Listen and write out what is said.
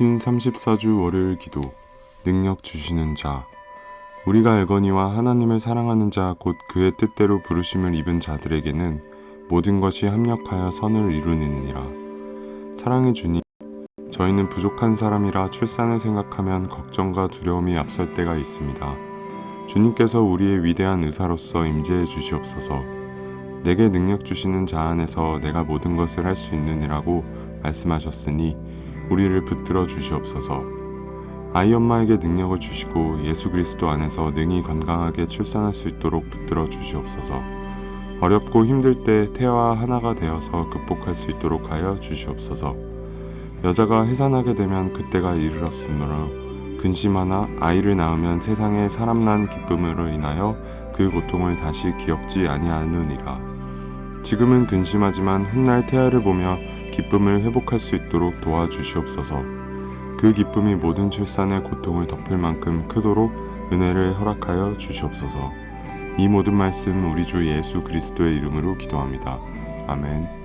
신 34주 월요일 기도 능력 주시는 자 우리가 알거니와 하나님을 사랑하는 자 곧 그의 뜻대로 부르심을 입은 자들에게는 모든 것이 합력하여 선을 이루느니라 사랑해 주님 저희는 부족한 사람이라 출산을 생각하면 걱정과 두려움이 앞설 때가 있습니다. 주님께서 우리의 위대한 의사로서 임재해 주시옵소서. 내게 능력 주시는 자 안에서 내가 모든 것을 할 수 있느니라고 말씀하셨으니 우리를 붙들어 주시옵소서. 아이 엄마에게 능력을 주시고 예수 그리스도 안에서 능히 건강하게 출산할 수 있도록 붙들어 주시옵소서. 어렵고 힘들 때 태아와 하나가 되어서 극복할 수 있도록 하여 주시옵소서. 여자가 해산하게 되면 그때가 이르렀으므로 근심하나 아이를 낳으면 세상에 사람 난 기쁨으로 인하여 그 고통을 다시 기억지 아니하느니라. 지금은 근심하지만 훗날 태아를 보며 기쁨을 회복할 수 있도록 도와주시옵소서. 그 기쁨이 모든 출산의 고통을 덮을 만큼 크도록 은혜를 허락하여 주시옵소서. 이 모든 말씀 우리 주 예수 그리스도의 이름으로 기도합니다. 아멘.